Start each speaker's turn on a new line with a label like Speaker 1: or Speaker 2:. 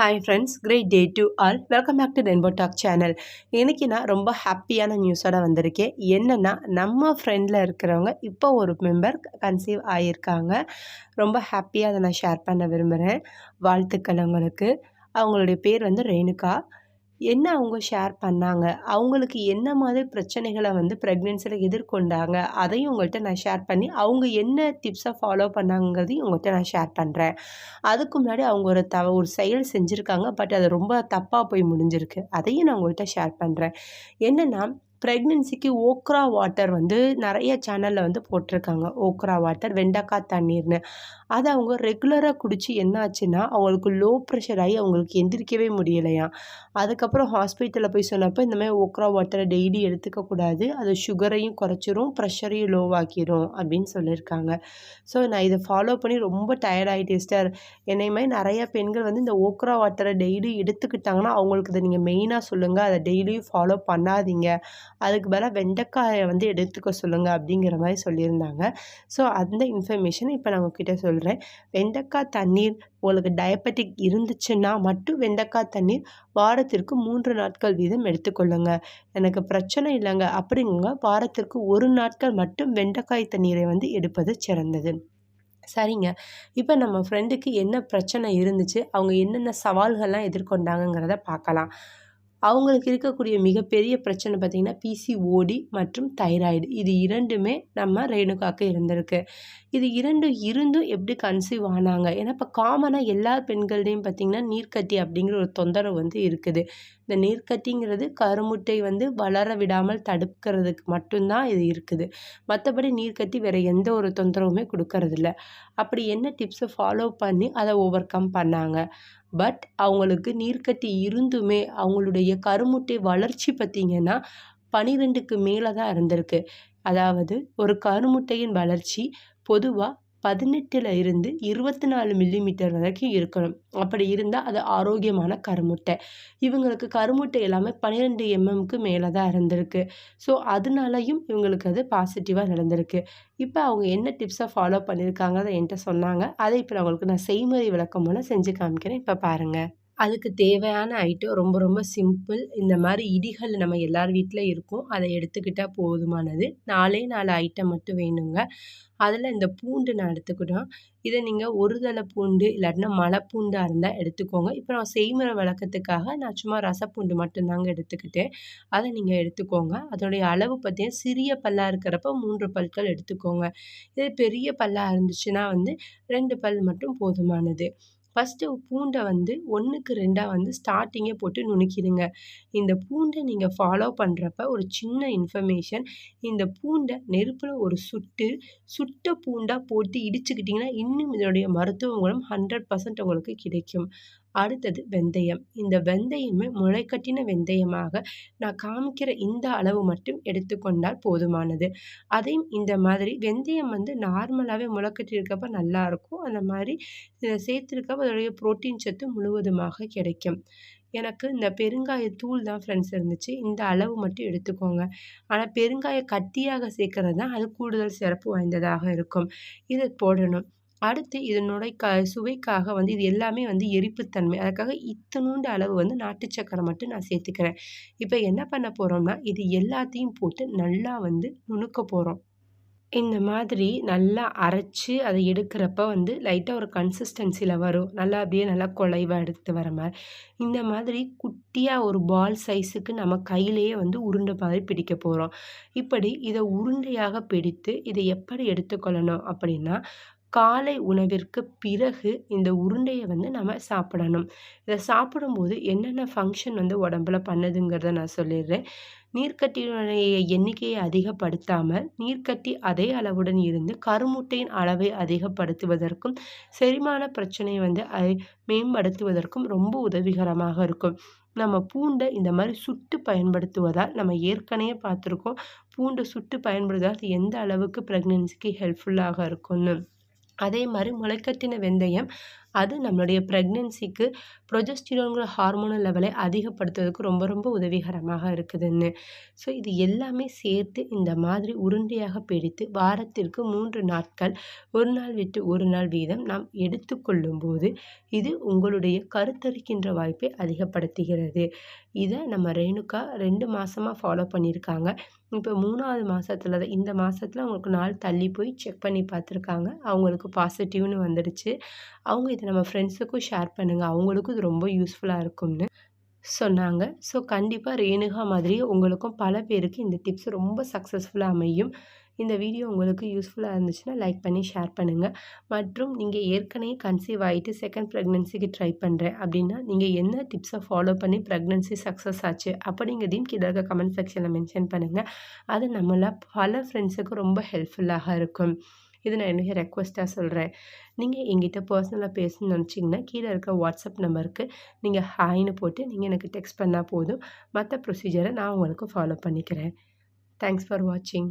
Speaker 1: Hi friends great day to all welcome back to Rainbow Talk channel இன்றைக்கி நான் ரொம்ப ஹாப்பியான நியூஸோட வந்திருக்கேன். என்னென்னா நம்ம ஃப்ரெண்டில் இருக்கிறவங்க இப்போ ஒரு மெம்பர் கன்சீவ் ஆகியிருக்காங்க ரொம்ப ஹாப்பியாக அதை நான் ஷேர் பண்ண விரும்புகிறேன் வாழ்த்துக்கள் அவங்களுக்கு அவங்களுடைய பேர் வந்து ரேணுகா. என்ன அவங்க ஷேர் பண்ணாங்க? அவங்களுக்கு என்ன மாதிரி பிரச்சனைகளை வந்து ப்ரெக்னென்சியில் எதிர்கொண்டாங்க? அதையும் உங்கள்கிட்ட நான் ஷேர் பண்ணி அவங்க என்ன டிப்ஸை ஃபாலோ பண்ணாங்கிறதையும் உங்கள்கிட்ட நான் ஷேர் பண்ணுறேன் அதுக்கு முன்னாடி அவங்க ஒரு த ஒரு செயல் செஞ்சுருக்காங்க. பட் அது ரொம்ப தப்பாக போய் முடிஞ்சிருக்கு. அதையும் நான் உங்கள்கிட்ட ஷேர் பண்ணுறேன் என்னென்னா ப்ரெக்னென்சிக்கு ஓக்ரா வாட்டர் வந்து நிறைய சேனலில் வந்து போட்டிருக்காங்க. ஓக்ரா வாட்டர் வெண்டைக்காய் தண்ணீர்னு. அதை அவங்க ரெகுலராக குடித்து என்ன ஆச்சுன்னா அவங்களுக்கு லோ ப்ரெஷர் ஆகி அவங்களுக்கு எந்திரிக்கவே முடியலையா? அதுக்கப்புறம் ஹாஸ்பிட்டலில் போய் சொன்னப்போ இந்த மாதிரி ஓக்ரா வாட்டரை டெய்லி எடுத்துக்கக்கூடாது அது சுகரையும் குறைச்சிரும் ப்ரெஷரையும் லோவாக்கிரும் அப்படின்னு சொல்லியிருக்காங்க. ஸோ நான் இதை ஃபாலோ பண்ணி ரொம்ப டயர்ட் ஆகிட்டேன் என்னை மாதிரி நிறைய பெண்கள் வந்து இந்த ஓக்ரா வாட்டரை டெய்லி எடுத்துக்கிட்டாங்கன்னா அவங்களுக்கு இதை நீங்கள் மெயினாக சொல்லுங்கள் அதை டெய்லியும் ஃபாலோ பண்ணாதீங்க. அதுக்கு பதிலாக வெண்டைக்காயை வந்து எடுத்துக்க சொல்லுங்கள் அப்படிங்கிற மாதிரி சொல்லியிருந்தாங்க. ஸோ அந்த இன்ஃபர்மேஷன் இப்போ நான் உங்ககிட்ட சொல்கிறேன் வெண்டைக்காய் தண்ணீர் உங்களுக்கு டயபெட்டிக் இருந்துச்சுன்னா மட்டும் வெண்டைக்காய் தண்ணீர் வாரத்திற்கு மூன்று நாட்கள் வீதம் எடுத்துக்கொள்ளுங்க. எனக்கு பிரச்சனை இல்லைங்க. அப்படிங்க வாரத்திற்கு ஒரு நாட்கள் மட்டும் வெண்டைக்காய் தண்ணீரை வந்து எடுப்பது சிறந்தது. சரிங்க. இப்போ நம்ம ஃப்ரெண்டுக்கு என்ன பிரச்சனை இருந்துச்சு? அவங்க என்னென்ன சவால்கள்லாம் எதிர்கொண்டாங்கங்கிறத பார்க்கலாம். அவங்களுக்கு இருக்கக்கூடிய மிகப்பெரிய பிரச்சனை பார்த்திங்கன்னா பிசிஓடி மற்றும் தைராய்டு. இது இரண்டுமே நம்ம ரேணுகாக்கு இருந்திருக்கு. இது இரண்டும் இருந்தும் எப்படி கன்சீவ் ஆனாங்க? ஏன்னா இப்போ காமனாக எல்லா பெண்கள்டையும் பார்த்திங்கன்னா நீர்க்கட்டி அப்படிங்கிற ஒரு தொந்தரவு வந்து இருக்குது. இந்த நீர்க்கட்டிங்கிறது கருமுட்டை வந்து வளர விடாமல் தடுக்கிறதுக்கு மட்டும்தான் இது இருக்குது. மற்றபடி நீர்க்கட்டி வேறு எந்த ஒரு தொந்தரவுமே கொடுக்கறதில்ல. அப்படி என்ன டிப்ஸை ஃபாலோ பண்ணி அதை ஓவர் கம் பண்ணாங்க? பட் அவங்களுக்கு நீர்க்கட்டி இருந்துமே அவங்களுடைய கருமுட்டை வளர்ச்சி பார்த்திங்கன்னா பனிரெண்டுக்கு மேலே தான் இருந்திருக்கு. அதாவது ஒரு கருமுட்டையின் வளர்ச்சி பொதுவாக பதினெட்டில் இருந்து இருபத்தி நாலு மில்லிமீட்டர் வரைக்கும் இருக்கணும். அப்படி இருந்தால் அது ஆரோக்கியமான கருமுட்டை. இவங்களுக்கு கருமுட்டை எல்லாமே பன்னிரெண்டு எம்எம்க்கு மேலே தான் இருந்திருக்கு. ஸோ அதனாலையும் இவங்களுக்கு அது பாசிட்டிவாக நடந்திருக்கு. இப்போ அவங்க என்ன டிப்ஸை ஃபாலோ பண்ணியிருக்காங்க அதை என்கிட்ட சொன்னாங்க. அதை இப்போ அவங்களுக்கு நான் செய்முறை விளக்கம் மூலம் செஞ்சு காமிக்கிறேன். இப்போ பாருங்கள் அதுக்கு தேவையான ஐட்டம் ரொம்ப ரொம்ப சிம்பிள் இந்த மாதிரி இடிகள் நம்ம எல்லார் வீட்டில் இருக்கும். அதை எடுத்துக்கிட்டால் போதுமானது. நாலே நாலு ஐட்டம் மட்டும் வேணுங்க. அதில் இந்த பூண்டு நான் எடுத்துக்கிட்டோம் இதை நீங்கள் ஒரு தலை பூண்டு இல்லாட்டினா மலை பூண்டாக இருந்தால் எடுத்துக்கோங்க. இப்போ நான் செய்முறை வழக்கத்துக்காக நான் சும்மா ரசப்பூண்டு மட்டும்தாங்க எடுத்துக்கிட்டேன். அதை நீங்கள் எடுத்துக்கோங்க. அதோடைய அளவு பார்த்தீங்கன்னா சிறிய பல்லாக இருக்கிறப்ப மூன்று பல்கள் எடுத்துக்கோங்க. இது பெரிய பல்லாக இருந்துச்சுன்னா வந்து ரெண்டு பல் மட்டும் போதுமானது. ஃபஸ்ட்டு பூண்டை வந்து ஒன்றுக்கு ரெண்டாக வந்து ஸ்டார்டிங்கே போட்டு நுணுக்கிடுங்க. இந்த பூண்டை நீங்கள் ஃபாலோ பண்ணுறப்ப ஒரு சின்ன இன்ஃபர்மேஷன் இந்த பூண்டை நெருப்பில் ஒரு சுட்டு சுட்ட பூண்டாக போட்டு இடிச்சுக்கிட்டிங்கன்னா இன்னும் இதனுடைய மருத்துவ குணம் ஹண்ட்ரட் பர்சன்ட் உங்களுக்கு கிடைக்கும். அடுத்தது வெந்தயம். இந்த வெந்தயமே முளைக்கட்டின வெந்தயமாக நான் காமிக்கிற இந்த அளவு மட்டும் எடுத்துக்கொண்டால் போதுமானது. அதையும் இந்த மாதிரி வெந்தயம் வந்து நார்மலாகவே முளைக்கட்டி இருக்கப்ப நல்லாயிருக்கும் அந்த மாதிரி இதை சேர்த்துருக்கப்ப அதோடைய புரோட்டீன் சத்து முழுவதுமாக கிடைக்கும். எனக்கு இந்த பெருங்காய தூள் தான் ஃப்ரெண்ட்ஸ் இருந்துச்சு. இந்த அளவு மட்டும் எடுத்துக்கோங்க. ஆனால் பெருங்காய கட்டியாக சேர்க்கறது தான் அது கூடுதல் சிறப்பு வாய்ந்ததாக இருக்கும். இதை போடணும். அடுத்து இதனுடைய க சுவைக்காக வந்து இது எல்லாமே வந்து எரிப்புத்தன்மை. அதுக்காக இத்தனூண்டு அளவு வந்து நாட்டு சக்கரை மட்டும் நான் சேர்த்துக்கிறேன். இப்போ என்ன பண்ண போகிறோம்னா இது எல்லாத்தையும் போட்டு நல்லா வந்து நுணுக்க போகிறோம் இந்த மாதிரி நல்லா அரைச்சி அதை எடுக்கிறப்ப வந்து லைட்டாக ஒரு கன்சிஸ்டன்சியில் வரும். நல்லா அப்படியே நல்லா குலைவாக எடுத்து வர மாதிரி. இந்த மாதிரி குட்டியாக ஒரு பால் சைஸுக்கு நம்ம கையிலேயே வந்து உருண்டை மாதிரி பிடிக்க போகிறோம் இப்படி இதை உருண்டையாக பிடித்து இதை எப்படி எடுத்துக்கொள்ளணும் அப்படின்னா காலை உணவிற்கு பிறகு இந்த உருண்டையை வந்து நம்ம சாப்பிடணும். இதை சாப்பிடும்போது என்னென்ன ஃபங்க்ஷன் வந்து உடம்புல பண்ணுதுங்கிறத நான் சொல்லிடுறேன். நீர்க்கட்டியினுடைய எண்ணிக்கையை அதிகப்படுத்தாமல் நீர்க்கட்டி அதே அளவுடன் இருந்து கருமுட்டையின் அளவை அதிகப்படுத்துவதற்கும் செரிமான பிரச்சனையை வந்து மேம்படுத்துவதற்கும் ரொம்ப உதவிகரமாக இருக்கும். நம்ம பூண்டை இந்த மாதிரி சுட்டு பயன்படுத்துவதால் நம்ம ஏற்கனவே பார்த்துருக்கோம் பூண்டை சுட்டு பயன்படுத்துவதால் அது எந்த அளவுக்கு ப்ரெக்னென்சிக்கு ஹெல்ப்ஃபுல்லாக இருக்கும்னு. அதே மாதிரி முளைக்கட்டின வெந்தயம் அது நம்மளுடைய ப்ரெக்னென்சிக்கு ப்ரொஜஸ்டிரோங்கிற ஹார்மோனல் லெவலை அதிகப்படுத்துவதற்கு ரொம்ப ரொம்ப உதவிகரமாக இருக்குதுன்னு. ஸோ இது எல்லாமே சேர்த்து இந்த மாதிரி உருண்டையாக பிடித்து வாரத்திற்கு மூன்று நாட்கள் ஒரு நாள் விட்டு ஒரு நாள் வீதம் நாம் எடுத்துக்கொள்ளும்போது இது உங்களுடைய கருத்தரிக்கின்ற வாய்ப்பை அதிகப்படுத்துகிறது. இதை நம்ம ரேணுகா ரெண்டு மாதமாக ஃபாலோ பண்ணியிருக்காங்க. இப்போ மூணாவது மாதத்துல தான் இந்த மாதத்துல அவங்களுக்கு நாள் தள்ளி போய் செக் பண்ணி பார்த்துருக்காங்க. அவங்களுக்கு பாசிட்டிவ்னு வந்துடுச்சு. அவங்க இதை நம்ம ஃப்ரெண்ட்ஸுக்கும் ஷேர் பண்ணுங்கள் அவங்களுக்கும் இது ரொம்ப யூஸ்ஃபுல்லாக இருக்கும்னு சொன்னாங்க. ஸோ கண்டிப்பாக ரேணுகா மாதிரி உங்களுக்கும் பல பேருக்கு இந்த டிப்ஸ் ரொம்ப சக்ஸஸ்ஃபுல்லாக அமையும். இந்த வீடியோ உங்களுக்கு யூஸ்ஃபுல்லாக இருந்துச்சுன்னா லைக் பண்ணி ஷேர் பண்ணுங்கள் மற்றும் நீங்கள் ஏற்கனவே கன்சீவ் ஆகிட்டு செகண்ட் ப்ரெக்னென்சிக்கு ட்ரை பண்ணுறேன் அப்படின்னா நீங்கள் என்ன டிப்ஸை ஃபாலோ பண்ணி ப்ரெக்னென்சி சக்ஸஸ் ஆச்சு அப்படிங்கிறதையும் கீழே இருக்க கமெண்ட் செக்ஷனில் மென்ஷன் பண்ணுங்கள் அது நம்மள பல ஃப்ரெண்ட்ஸுக்கு ரொம்ப ஹெல்ப்ஃபுல்லாக இருக்கும். இது நான் என்னுடைய ரெக்வஸ்ட்டாக சொல்கிறேன் நீங்கள் எங்கிட்ட பர்சனலாக பேசணும்னு நினச்சிங்கன்னா கீழே இருக்க வாட்ஸ்அப் நம்பருக்கு நீங்கள் ஹாய்னு போட்டு நீங்கள் எனக்கு டெக்ஸ்ட் பண்ணால் போதும். மற்ற ப்ரொசீஜரை நான் உங்களுக்கு ஃபாலோ பண்ணிக்கிறேன். தேங்க்ஸ் ஃபார் வாட்சிங்